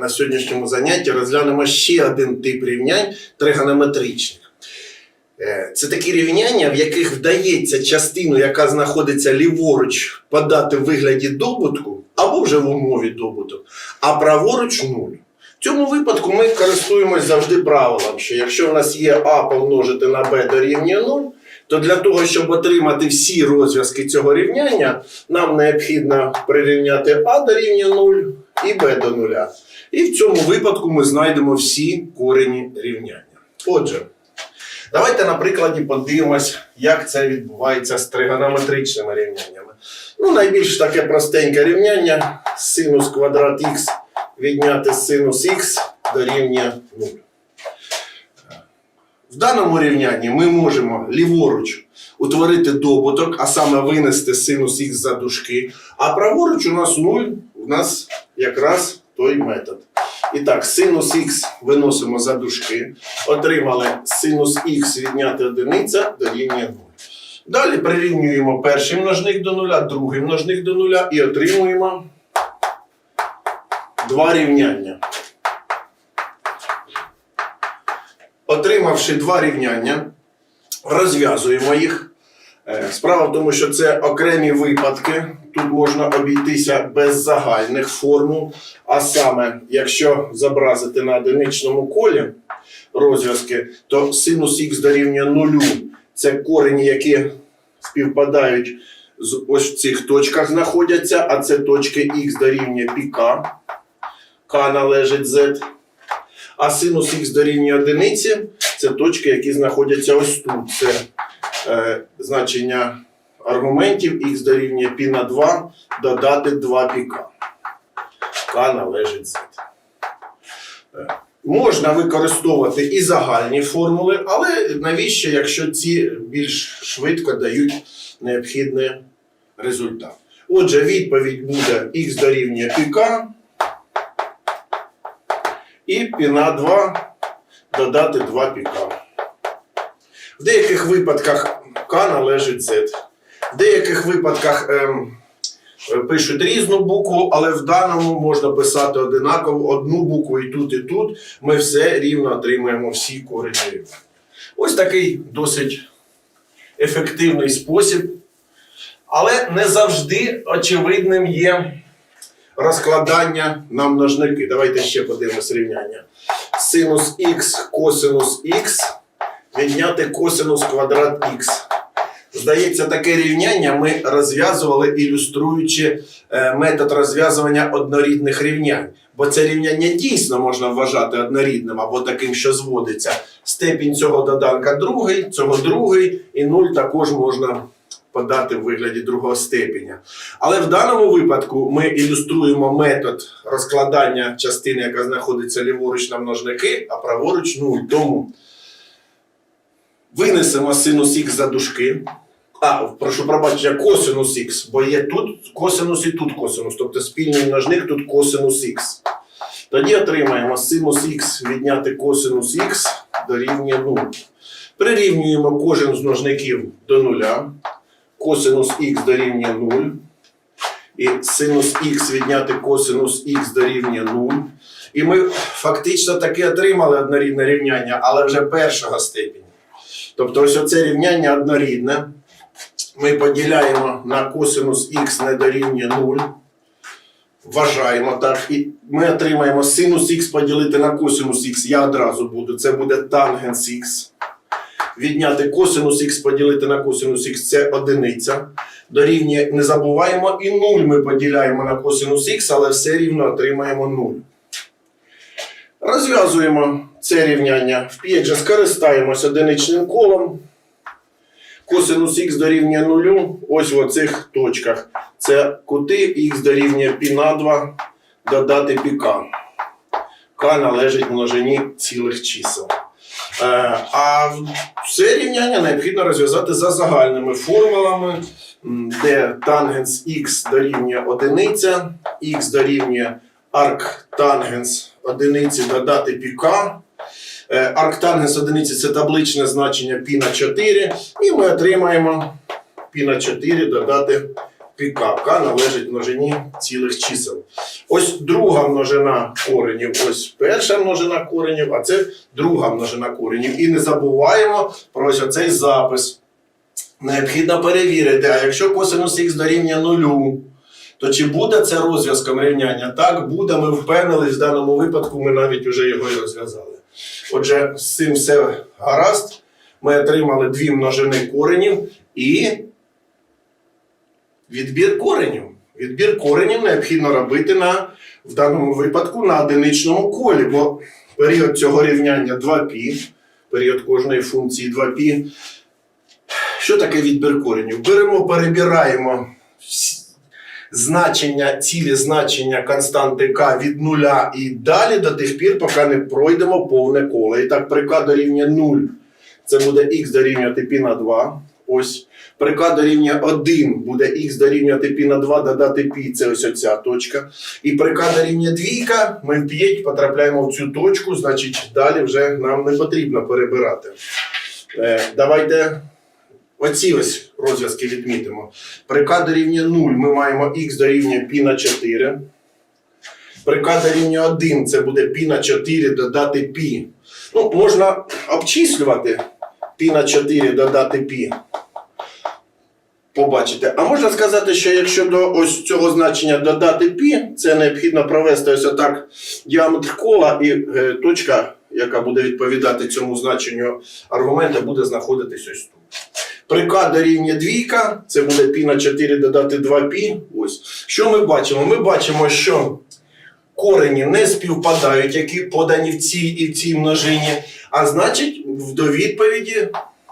На сьогоднішньому занятті розглянемо ще один тип рівнянь тригонометричних. Е, Це такі рівняння, в яких вдається частину, яка знаходиться ліворуч, подати в вигляді добутку або вже в умові добуток, а праворуч нуль. В цьому випадку ми користуємось завжди правилом, що якщо в нас є А помножити на Б дорівнює 0, то для того, щоб отримати всі розв'язки цього рівняння, нам необхідно прирівняти А дорівнює 0 і Б до 0. І в цьому випадку ми знайдемо всі корені рівняння. Отже, давайте на прикладі подивимось, як це відбувається з тригонометричними рівняннями. Ну, найбільш таке простеньке рівняння синус квадрат х відняти синус х дорівнює 0. В даному рівнянні ми можемо ліворуч утворити добуток, а саме винести синус х за дужки, а праворуч у нас 0, у нас якраз той метод. І так, синус х виносимо за дужки, отримали синус х відняти одиниця дорівнює 0. Далі прирівнюємо перший множник до нуля, другий множник до нуля і отримуємо два рівняння. Отримавши два рівняння, розв'язуємо їх. Е, Справа в тому, що це окремі випадки. Тут можна обійтися без загальних формул. А саме, якщо зобразити на одиничному колі розв'язки, то синус х дорівнює нулю. Це корені, які співпадають з ось в цих точках знаходяться, а це точки х дорівнює піка. К належить z. А синус х дорівнює одиниці це точки, які знаходяться ось тут. Це е, значення аргументів х дорівнює π на 2 додати 2 піка. К належить z. Можна використовувати і загальні формули, але навіщо, якщо ці більш швидко дають необхідний результат? Отже, відповідь буде х дорівнює піка і π на 2 додати 2 піка. В деяких випадках К належить Z. В деяких випадках ем, е, пишуть різну букву, але в даному можна писати одинаково одну букву і тут, і тут. Ми все рівно отримаємо всі корені. Ось такий досить ефективний спосіб. Але не завжди очевидним є розкладання на множники. Давайте ще подивимось рівняння. Синус х косинус х відняти косинус квадрат х. Здається, таке рівняння ми розв'язували, ілюструючи е, метод розв'язування однорідних рівнянь. Бо це рівняння дійсно можна вважати однорідним або таким, що зводиться. Степінь цього доданка другий, цього другий, і нуль також можна подати в вигляді другого степеня. Але в даному випадку ми ілюструємо метод розкладання частини, яка знаходиться ліворуч на множники, а праворуч нуль. Тому винесемо синус х за дужки. А, прошу пробачення, косинус х, бо є тут косинус і тут косинус, тобто спільний множник тут косинус х. Тоді отримаємо синус х відняти косинус х дорівнює 0. Прирівнюємо кожен з множників до нуля. Косинус х дорівнює 0. І синус х відняти косинус х дорівнює 0. І ми фактично таки отримали однорідне рівняння, але вже першого степеня. Тобто ось оце рівняння однорідне. Ми поділяємо на косинус х не дорівнює 0. Вважаємо так. І ми отримаємо синус х поділити на косинус х. Я одразу буду. Це буде тангенс х. Відняти косинус х поділити на косинус х це одиниця. Дорівнює, не забуваємо, і 0 ми поділяємо на косинус х, але все рівно отримаємо 0. Розв'язуємо це рівняння. Вп'ять же скористаємось одиничним колом. Косинус х дорівнює 0 ось в оцих точках. Це кути х дорівнює π на 2 додати піка. К належить множині цілих чисел. Е, а все рівняння необхідно розв'язати за загальними формулами, де тангенс х дорівнює одиниця, х дорівнює арктангенс одиниці додати піка. Е, Арктангенс одиниці це табличне значення π на 4, і ми отримаємо π на 4 додати піка. К належить множині цілих чисел. Ось друга множина коренів. Ось перша множина коренів, а це друга множина коренів. І не забуваємо про ось оцей запис. Необхідно перевірити, а якщо косинус х дорівнює нулю, то чи буде це розв'язком рівняння? Так, буде, ми впевнились, в даному випадку ми навіть вже його і розв'язали. Отже, з цим все гаразд. Ми отримали дві множини коренів і відбір коренів. Відбір коренів необхідно робити на, в даному випадку на одиничному колі, бо період цього рівняння 2π, період кожної функції 2π. Що таке відбір коренів? Беремо, перебираємо значення, цілі значення константи k від нуля і далі до тих пір, поки не пройдемо повне коло. І так, при k дорівнює 0, це буде х дорівнювати π на 2. Ось. При k дорівнює 1 буде х дорівнювати π на 2, додати π, це ось оця точка. І при k дорівнює 2, ми в 5 потрапляємо в цю точку, значить далі вже нам не потрібно перебирати. Е, давайте Оці ось розв'язки відмітимо. При К дорівнює 0 ми маємо Х дорівнює пі на 4. При К дорівнює 1 це буде пі на 4 додати пі. Ну, Можна обчислювати пі на 4 додати пі. Побачите. А можна сказати, що якщо до ось цього значення додати пі, це необхідно провести ось отак діаметр кола і е, точка, яка буде відповідати цьому значенню аргумента, буде знаходитись ось тут. При k дорівнює двійка, це буде π на 4 додати 2π. Ось. Що ми бачимо? Ми бачимо, що корені не співпадають, які подані в цій і в цій множині. А значить, до відповіді,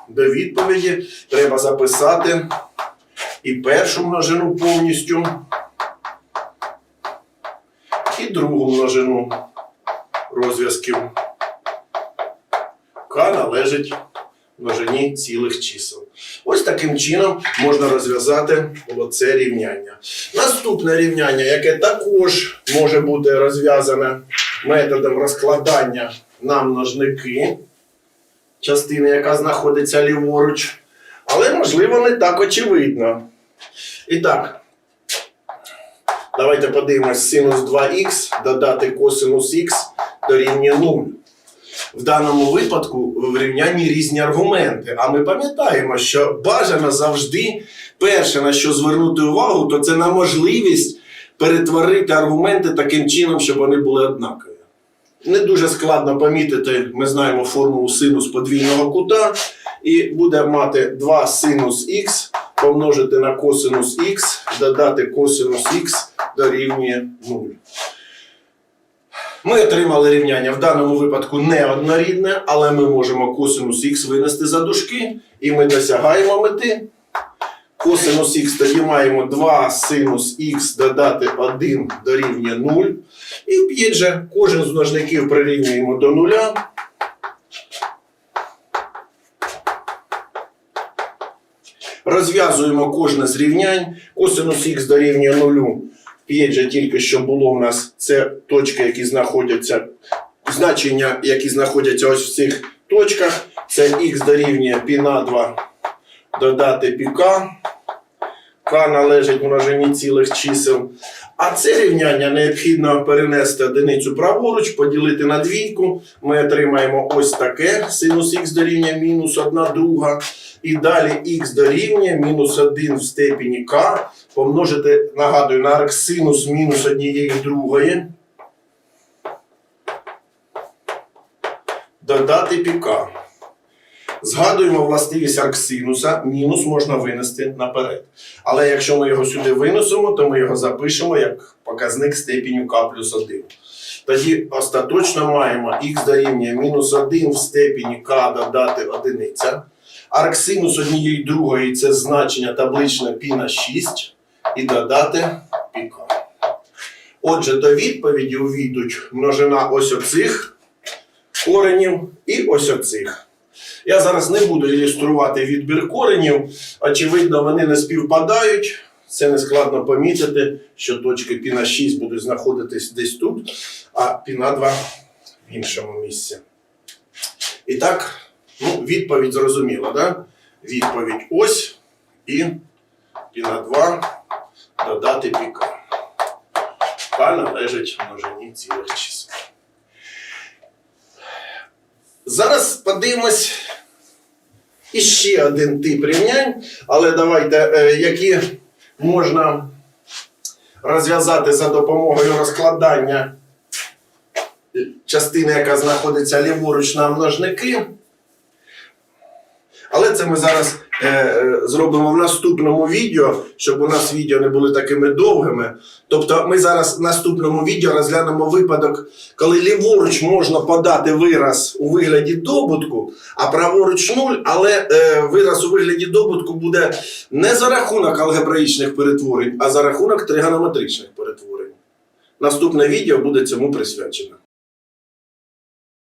до відповіді треба записати і першу множину повністю, і другу множину розв'язків. К належить множині цілих чисел. Ось таким чином можна розв'язати це рівняння. Наступне рівняння, яке також може бути розв'язане методом розкладання на множники, частини, яка знаходиться ліворуч, але, можливо, не так очевидно. І так, давайте подивимось синус 2х додати косинус х дорівнює 0. В даному випадку в рівнянні різні аргументи. А ми пам'ятаємо, що бажано завжди перше, на що звернути увагу, то це на можливість перетворити аргументи таким чином, щоб вони були однакові. Не дуже складно помітити, ми знаємо формулу синус подвійного кута, і буде мати 2 синус х помножити на косинус х, додати косинус х дорівнює 0. Ми отримали рівняння в даному випадку неоднорідне, але ми можемо косинус х винести за дужки, і ми досягаємо мети. Косинус х тоді маємо 2 синус х додати 1 дорівнює 0. І вп'ять же кожен з множників прирівнюємо до нуля. Розв'язуємо кожне з рівнянь. Косинус х дорівнює 0. П'ять же тільки що було в нас це точки, які знаходяться, значення, які знаходяться ось в цих точках. Це х дорівнює π на 2 додати піка. К належить множині цілих чисел. А це рівняння необхідно перенести одиницю праворуч, поділити на двійку. Ми отримаємо ось таке. Синус х дорівнює мінус 1 друга. І далі х дорівнює мінус 1 в степені k помножити, нагадую, на арксинус мінус однієї другої. Додати піка. Згадуємо властивість арксинуса, мінус можна винести наперед. Але якщо ми його сюди винесемо, то ми його запишемо як показник степеню k плюс 1. Тоді остаточно маємо х дорівнює мінус 1 в степені k додати одиниця. Арксинус однієї другої це значення табличне π на 6 і додати піка. Отже, до відповіді увійдуть множина ось оцих коренів і ось оцих. Я зараз не буду ілюструвати відбір коренів. Очевидно, вони не співпадають. Це не складно помітити, що точки піна 6 будуть знаходитись десь тут, а піна 2 в іншому місці. І так, ну, відповідь зрозуміла, да? Відповідь ось і піна 2 додати піка. Та належить множині цілих чисел. Зараз подивимось іще один тип рівнянь, але давайте, е, які можна розв'язати за допомогою розкладання частини, яка знаходиться ліворуч на множники. Але це ми зараз зробимо в наступному відео, щоб у нас відео не були такими довгими. Тобто ми зараз в наступному відео розглянемо випадок, коли ліворуч можна подати вираз у вигляді добутку, а праворуч нуль, але е, вираз у вигляді добутку буде не за рахунок алгебраїчних перетворень, а за рахунок тригонометричних перетворень. Наступне відео буде цьому присвячено.